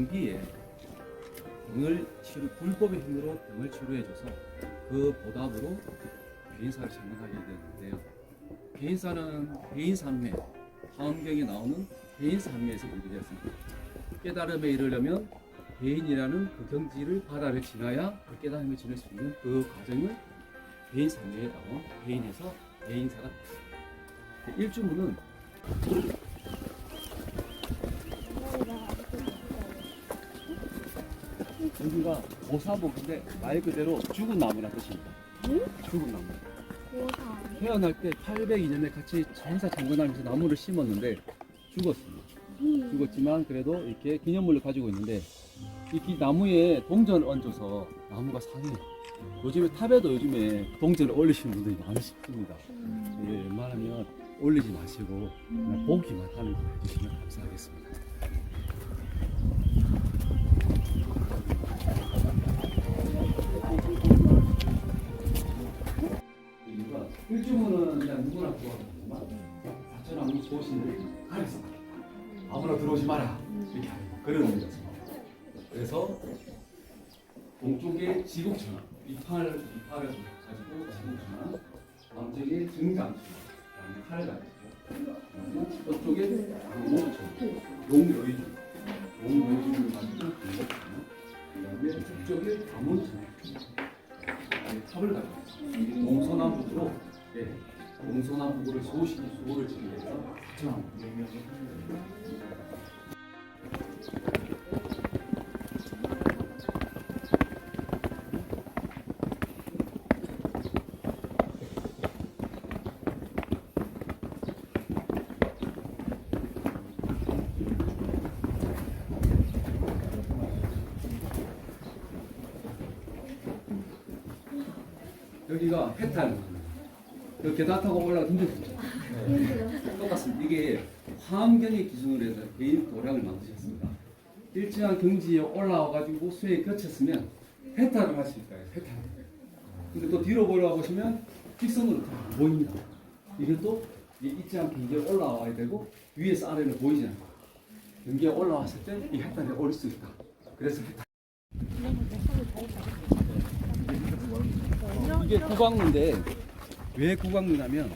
왕비에 병을 치료 불법의 힘으로 병을 치료해줘서 그 보답으로 개인사를 창건하게 되는데요. 개인사는 개인산매, 화엄경에 나오는 개인산매에서 유래되었습니다. 깨달음에 이르려면 개인이라는 그 경지를 바다를 지나야 그 깨달음에 지낼 수 있는 그 과정을 개인산매에 나온 개인에서 개인사가 됩니다. 일주문은 여기가 고사목인데 말 그대로 죽은 나무라 뜻입니다. 죽은 나무. 태어날 때 802년에 같이 제사 창건하면서 나무를 심었는데 죽었습니다. 죽었지만 그래도 이렇게 기념물을 가지고 있는데 이 기- 나무에 동전을 얹어서 나무가 상해요. 요즘에 탑에도 요즘에 동전을 올리시는 분들이 많으십니다. 예, 웬만하면 올리지 마시고 그냥 보기만 하는 거 해주시면 감사하겠습니다. 일주문은 그냥 누구나 좋아하지만 사천왕후 소신을 가려서 아무나 들어오지 마라. 이렇게 하는 그런 의미였습니다. 그래서 동쪽에 지국천왕 이팔 이팔을 가지고 지국천왕 남쪽에 그다음에 칼을 가지고 저쪽에 강목천왕 용여의주 동서남북으로 예, 동서남북으로 소신이 수호를 지기 위해서 사천왕 여기가 해탈 그 계단 타고 올라가 힘들죠. 똑같습니다. 이게 화엄경의 기준으로 해서 개인 도량을 만드셨습니다. 일정한 경지에 올라와 가지고 수에 겹쳤으면 해탈을 하실 거예요 해탈. 근데 또 뒤로 돌아보시면 직선으로 다안 보입니다. 이게 또 이게 있지 않게 이게 올라와야 되고 위에서 아래는 보이지 않고 경기에 올라왔을 때 이 해탈에 오를 수 있다. 그래서 해탈. 이게 구광로인데 왜 구광로냐면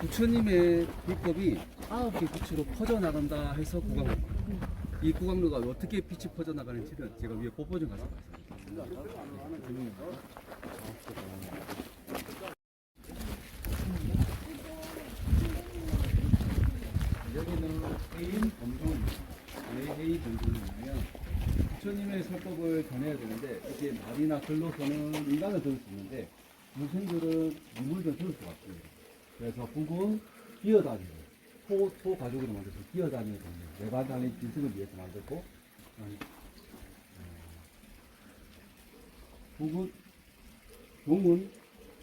부처님의 불법이 아홉 개 구치로 퍼져나간다 해서 구광로. 이 구광로가 어떻게 빛이 퍼져나가는지는 제가 위에 보보 좀 가서 말씀드릴게요. 여기는 해인. 왜 해인 범종이냐면 부처님의 설법을 전해야 되는데 이게 말이나 글로서는 인간을 들을 수 있는데 무생들은 인물들 들을 수가 없습니다. 그래서 북은 기어다니는 소, 소 가족으로 만들어서 기어다니는 내관장의 진승을 위해서 만들고 북은 용은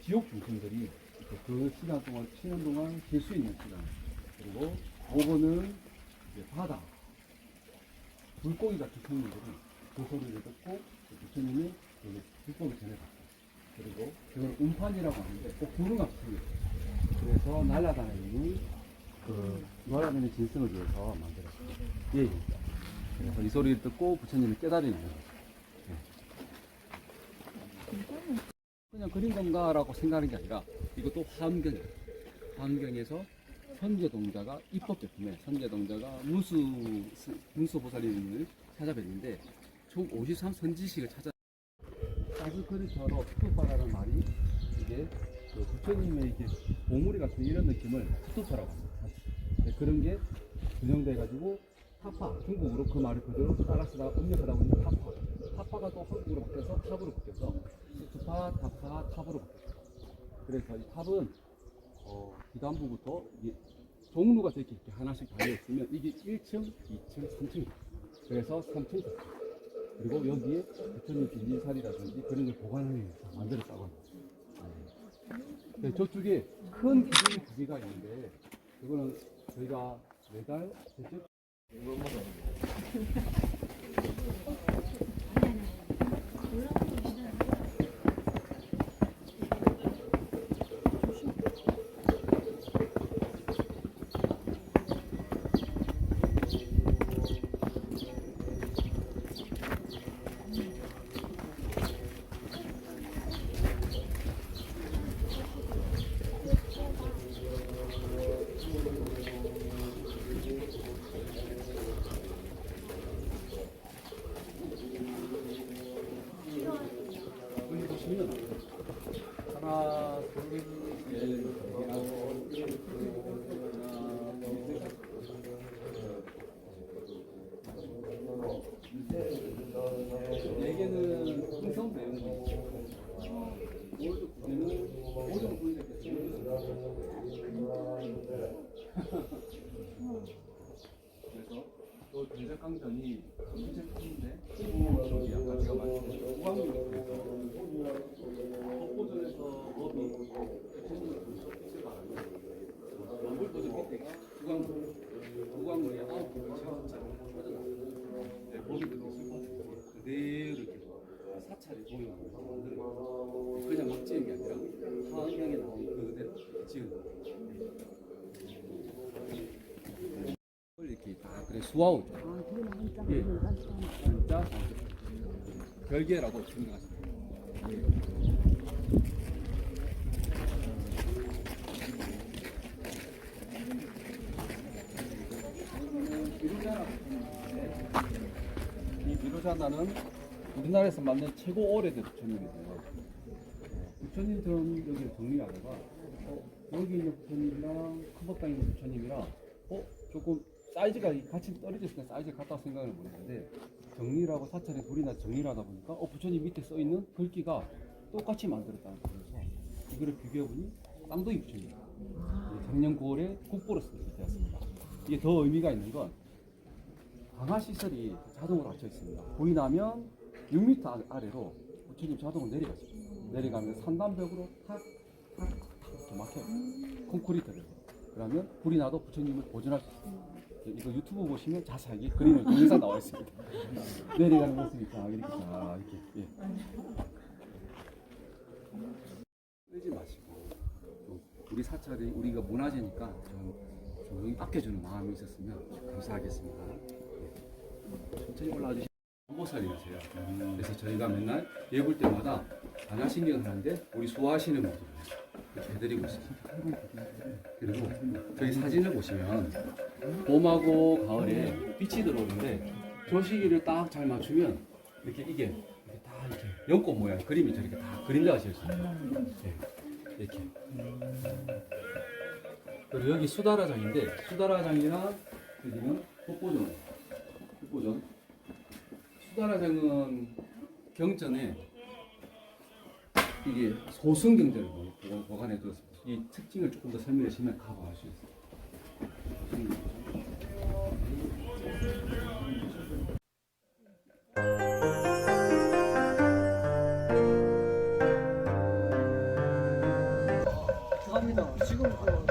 지옥 중생들이 그 시간 동안 쉬는 동안 쉴 수 있는 시간 그리고 오번은 이제 바다 물고기 같은 생물들은 그 소리를 듣고 그 부처님이 그 불법을 전해갔고 그리고 그걸 음판이라고 하는데 꼭 구름 생물이에요. 그래서 날아다니는 그 날아다니는 진승을 위해서 만들었습니다. 예, 예. 그래서 이 소리를 듣고 부처님이 깨달으는 거죠. 예. 그냥 그림 건가라고 생각하는 게 아니라 이것도 화엄경이에요. 화엄경에서 선제동자가 입법 제품에 선제동자가 무수 문수 보살님을 찾아뵀는데 총 53 선지식을 찾아 따스그리처로 투투파라는 말이 이게 그 부처님의 이게 보물이 같은 이런 느낌을 투투파라고 합니다. 네, 그런 게 변형돼 가지고 타파 중국어로 그 말을 그대로 따라 쓰다가 음력하다 보니까 타파 타파가 또 한국어로 바뀌어서 탑으로 바뀌어서 투투파 타파 탑으로 바뀌었어요. 그래서 이 탑은 어, 기단부부터 이게 종루가 이렇게, 이렇게 하나씩 달려 있으면 이게 1층, 2층, 3층이에요. 그래서 3층 탑. 그리고 여기에 부처님 비닐살이라든지 그런 걸 보관하는 다 만들었다고 합니다. 네, 저쪽에 큰 기둥이 두 개가 있는데 그거는 저희가 매달 대책 여기 보시면 하나, 둘, 셋, 넷, 다섯, 네 개는 풍성 배우고 오른쪽 두 개는 오른쪽 보이는 그래서 또 전자강전이 진짜 큰데 저기 아까 제가 말씀드린 우광류 폭포전에서 법이 연골보전 밑에가 우광물 우광물이 아홉 개가 차차로 네, 법이 그렇게 슬퍼 그대로 이렇게 사찰이 보이는 거 그냥 막 지은 게 아니라 화학형에 나온 그 그대로 지은 거 이렇게 다 그래 수화우 예. 진짜 별개라고 생각하시면 돼요. 이 비로자나는 우리나라에서 만든 최고 오래된 부처님이세요. 부처님처럼 여기 정리하다가 어, 여기 있는 부처님이랑 큰법당에 있는 부처님이랑 어 조금 사이즈가 같이 떨어져 있으니까 사이즈가 같다고 생각을 못했는데 정리라고 사찰에 둘이 나 정리를 하다 보니까 어 부처님 밑에 써 있는 글귀가 똑같이 만들었다는 거예요. 그래서 이거를 비교해 보니 쌍둥이 부처님 예, 작년 9월에 국보로 선정되었습니다. 이게 더 의미가 있는 건 강화 시설이 자동으로 갖춰 있습니다. 나면 6m 아- 아래로 부처님 자동으로 내려가십니다. 내려가면 산단벽으로 탁탁탁 막혀요. 콘크리트를. 그러면 불이 나도 부처님을 보존할 수 있습니다. 이거 유튜브 보시면 자세하게 그림을 동영상 나와 있습니다. 내려가는 모습이 다 이렇게 다 이렇게 예. 끌지 마시고 좀 우리 사찰이 우리가 문화재니까 좀 조용히 아껴주는 마음이 있었으면 감사하겠습니다. 예. 천천히 올라와 주시면 보살이세요. 그래서 저희가 맨날 예볼 때마다 반야신경을 하는데 우리 소화하시는 분들 이렇게 해드리고 있습니다. 그리고 저희 사진을 보시면 봄하고 가을에 빛이 들어오는데 저 시기를 딱 잘 맞추면 이렇게 이게 이렇게 다 이렇게 연꽃 모양 그림이 저렇게 다 그림자가 있어요. 네, 이렇게. 그리고 여기 수다라장인데 수다라장이랑 여기는 폭포전. 폭포전. 수다라장은 경전에 이게 소승 경전을 보- 보관해 두었습니다. 이 특징을 조금 더 설명해 주시면 가보할 수 있어요. 죄송합니다. 지금 그